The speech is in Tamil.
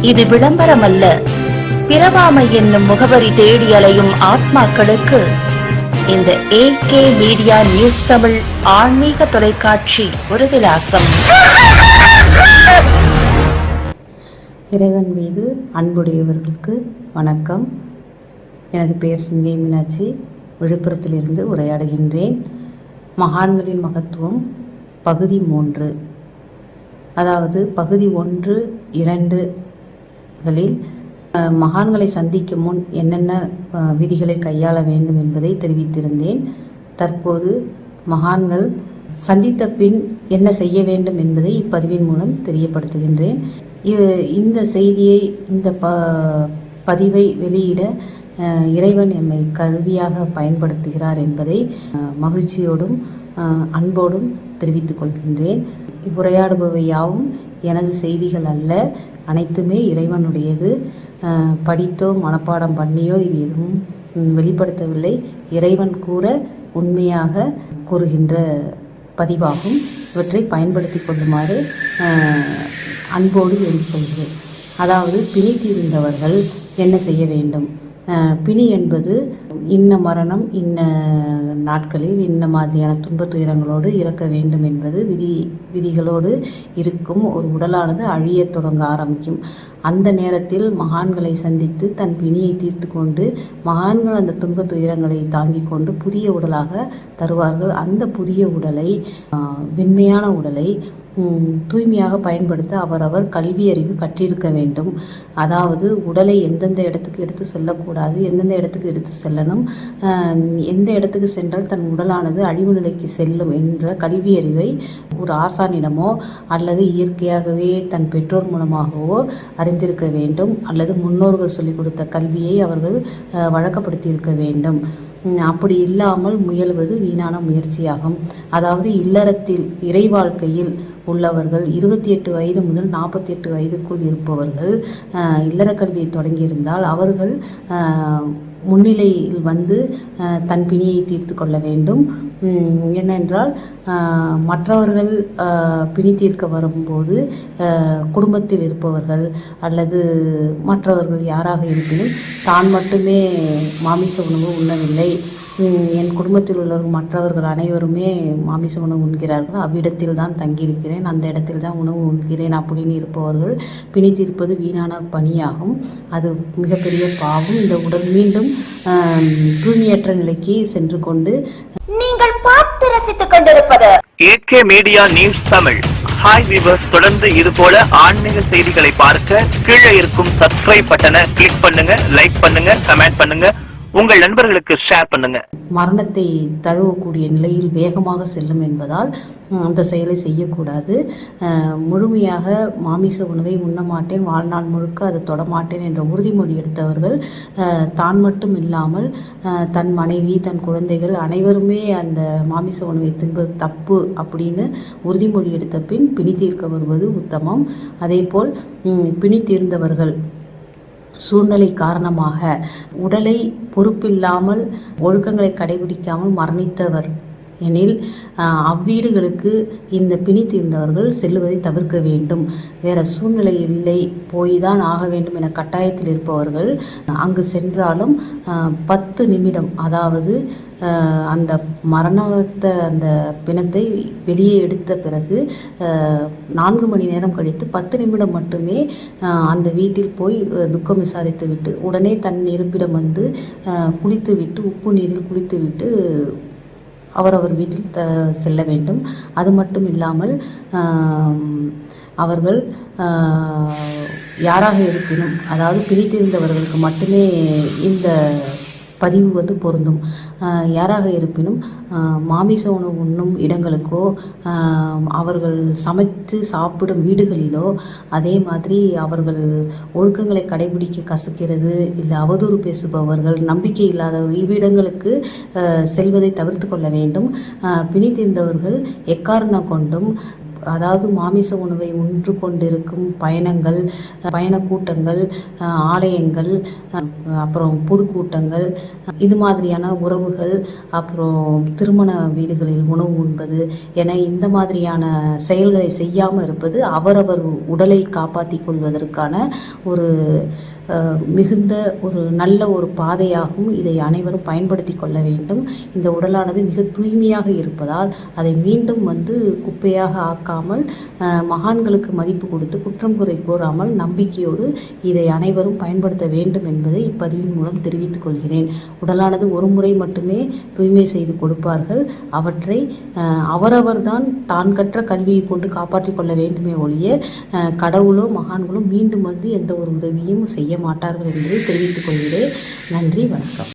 இது விளம்பரமல்ல. பிரபாமை என்னும் முகவரி தேடி அலையும் ஆத்மாக்களுக்கு இந்த ஏகே மீடியா நியூஸ் தமிழ் ஆன்மீக தொலைக்காட்சி ஒரு விலாசம். இறைவன் மீது அன்புடையவர்களுக்கு வணக்கம். எனது பெயர் சிங்கை மீனாட்சி. விழுப்புரத்திலிருந்து உரையாடுகின்றேன். மகான்களின் மகத்துவம் பகுதி மூன்று. அதாவது பகுதி ஒன்று இரண்டுகளில் மகான்களை சந்திக்கும் முன் என்னென்ன விதிகளை கையாள வேண்டும் என்பதை தெரிவித்திருந்தேன். தற்போது மகான்கள் சந்தித்த பின் என்ன செய்ய வேண்டும் என்பதை இப்பதிவின் மூலம் தெரியப்படுத்துகின்றேன். இந்த செய்தியை இந்த ப பதிவை வெளியிட இறைவன் எம்மை கருவியாக பயன்படுத்துகிறார் என்பதை மகிழ்ச்சியோடும் அன்போடும் தெரிவித்துக் கொள்கின்றேன். உரையாடுபவை யாவும் எனது செய்திகள் அல்ல அனைத்துமே இறைவனுடையது. படித்தோ மனப்பாடம் பண்ணியோ இது எதுவும் வெளிப்படுத்தவில்லை. இறைவன் கூற உண்மையாக கூறுகின்ற பதிவாகும். இவற்றை பயன்படுத்தி கொள்ளுமாறு அன்போடு அன்போடு வேண்டிக்கொள்கிறேன் அதாவது பிணைத்திருந்தவர்கள் தீர்ந்தவர்கள் என்ன செய்ய வேண்டும்? பிணி என்பது இன்ன மரணம் இன்ன நாட்களில் இன்ன மாதிரியான துன்பத் துயரங்களோடு இறக்க வேண்டும் என்பது விதி விதிகளோடு இருக்கும் ஒரு உடலானது அழியத் தொடங்க ஆரம்பிக்கும். அந்த நேரத்தில் மகான்களை சந்தித்து தன் பிணியை தீர்த்து கொண்டு மகான்கள் அந்த துன்பத் துயரங்களை தாங்கிக் கொண்டு புதிய உடலாக தருவார்கள். அந்த புதிய உடலை வெண்மையான உடலை தூய்மையாக பயன்படுத்த அவரவர் கல்வி அறிவு கற்றிருக்க வேண்டும். அதாவது உடலை எந்தெந்த இடத்துக்கு எடுத்து செல்லக்கூடாது எந்தெந்த இடத்துக்கு எடுத்து செல்லணும் எந்த இடத்துக்கு சென்றால் தன் உடலானது அழிவு நிலைக்கு செல்லும் என்ற கல்வி அறிவை ஒரு ஆசானிடமோ அல்லது இயற்கையாகவே தன் பெற்றோர் மூலமாகவோ அறிந்திருக்க வேண்டும். அல்லது முன்னோர்கள் சொல்லிக் கொடுத்த கல்வியை அவர்கள் வழக்கப்படுத்தியிருக்க வேண்டும். அப்படி இல்லாமல் முயல்வது வீணான முயற்சியாகும். அதாவது இல்லறத்தில் இறை வாழ்க்கையில் உள்ளவர்கள் இருபத்தி எட்டு வயது முதல் நாற்பத்தி எட்டு வயதுக்குள் இருப்பவர்கள் இல்லற கல்வியை தொடங்கியிருந்தால் அவர்கள் முன்னிலையில் வந்து தன் பிணியை தீர்த்து கொள்ள வேண்டும். என்னென்றால் மற்றவர்கள் பிணி தீர்க்க வரும்போது குடும்பத்தில் இருப்பவர்கள் அல்லது மற்றவர்கள் யாராக இருப்பினும் தான் மட்டுமே மாமிச உணவு உண்ணவில்லை. என் குடும்பத்தில் உள்ளவர்கள் மற்றவர்கள் அனைவருமே மாமிச உணவு உண்கிறார்கள். அவ்விடத்தில் தான் தங்கியிருக்கிறேன். அந்த இடத்தில் தான் உணவு உண்கிறேன் அப்படின்னு இருப்பவர்கள் பிணி தீர்ப்பது வீணான பணியாகும். அது மிகப்பெரிய பாவம். இந்த உடல் மீண்டும் தூய்மையற்ற நிலைக்கு சென்று கொண்டு பார்த்து ரசித்துக் கொண்டிருப்பது. AK media news Tamil hi viewers தொடர்ந்து இது போல ஆன்மீக செய்திகளை பார்க்க கீழே இருக்கும் சப்ஸ்கிரைப் பட்டனை கிளிக் பண்ணுங்க லைக் பண்ணுங்க கமெண்ட் பண்ணுங்க. உங்கள் நண்பர்களுக்கு ஷேர் பண்ணுங்க. மரணத்தை தழுவக்கூடிய நிலையில் வேகமாக செல்லும் என்பதால் அந்த செயலை செய்யக்கூடாது. முழுமையாக மாமிச உணவை உண்ண மாட்டேன் வாழ்நாள் முழுக்க அதை தொடமாட்டேன் என்ற உறுதிமொழி எடுத்தவர்கள் தான் மட்டும் இல்லாமல் தன் மனைவி தன் குழந்தைகள் அனைவருமே அந்த மாமிச உணவை தின்பது தப்பு அப்படின்னு உறுதிமொழி எடுத்த பின் பிணி தீர்க்க வருவது உத்தமம். அதேபோல் உம், பிணி தீர்ந்தவர்கள் சூழ்நிலை காரணமாக உடலை பொறுப்பில்லாமல் ஒழுக்கங்களை கடைபிடிக்காமல் மரணித்தவர் எனில் அவ்வீடுகளுக்கு இந்த பிணி தீர்ந்தவர்கள் செல்லுவதை தவிர்க்க வேண்டும். வேறு சூழ்நிலை இல்லை. போய் தான் ஆக வேண்டும் என கட்டாயத்தில் இருப்பவர்கள் அங்கு சென்றாலும் பத்து நிமிடம் அதாவது அந்த மரணத்தை அந்த பிணத்தை வெளியே எடுத்த பிறகு நான்கு மணி நேரம் கழித்து பத்து நிமிடம் மட்டுமே அந்த வீட்டில் போய் துக்கம் விசாரித்து விட்டு உடனே தன் இருப்பிடம் வந்து குளித்துவிட்டு குளித்து விட்டு உப்பு நீரில் குளித்து விட்டு அவரவர் வீட்டில் த செல்ல வேண்டும். அது மட்டும் இல்லாமல் அவர்கள் யாராக இருப்பினும் அதாவது பிரித்திருந்தவர்களுக்கு மட்டுமே இந்த பதிவு வந்து பொருந்தும். யாராக இருப்பினும் மாமிச உணவு உண்ணும் இடங்களுக்கோ அவர்கள் சமைத்து சாப்பிடும் வீடுகளிலோ அதே மாதிரி அவர்கள் ஒழுக்கங்களை கடைபிடிக்க கசக்கிறது இல்லை அவதூறு பேசுபவர்கள் நம்பிக்கை இல்லாத இவ்விடங்களுக்கு செல்வதை தவிர்த்து கொள்ள வேண்டும். பிணி தீர்ந்தவர்கள் எக்காரணம் கொண்டும் அதாவது மாமிச உணவை உண்டு கொண்டிருக்கும் பயணங்கள் பயணக்கூட்டங்கள் ஆலயங்கள் அப்புறம் பொதுக்கூட்டங்கள் இது மாதிரியான உறவுகள் அப்புறம் திருமண வீடுகளில் உணவு உண்பது என இந்த மாதிரியான செயல்களை செய்யாமல் இருப்பது அவரவர் உடலை காப்பாற்றி கொள்வதற்கான ஒரு மிகுந்த ஒரு நல்ல ஒரு பாதையாகவும் இதை அனைவரும் பயன்படுத்தி கொள்ள வேண்டும். இந்த உடலானது மிக தூய்மையாக இருப்பதால் அதை மீண்டும் வந்து குப்பையாக ஆக்காமல் மகான்களுக்கு மதிப்பு கொடுத்து குற்றம் குறை கூறாமல் நம்பிக்கையோடு இதை அனைவரும் பயன்படுத்த வேண்டும் என்பதை இப்பதிவின் மூலம் தெரிவித்துக் கொள்கிறேன். உடலானது ஒரு முறை மட்டுமே தூய்மை செய்து கொடுப்பார்கள். அவற்றை அவரவர்தான் தான் கற்ற கல்வியை கொண்டு காப்பாற்றிக் கொள்ள வேண்டுமே ஒழிய கடவுளோ மகான்களோ மீண்டும் வந்து எந்த ஒரு உதவியும் செய்ய மாட்டார்கள் என்று தெரிவித்துக் கொள்கிறேன். நன்றி வணக்கம்.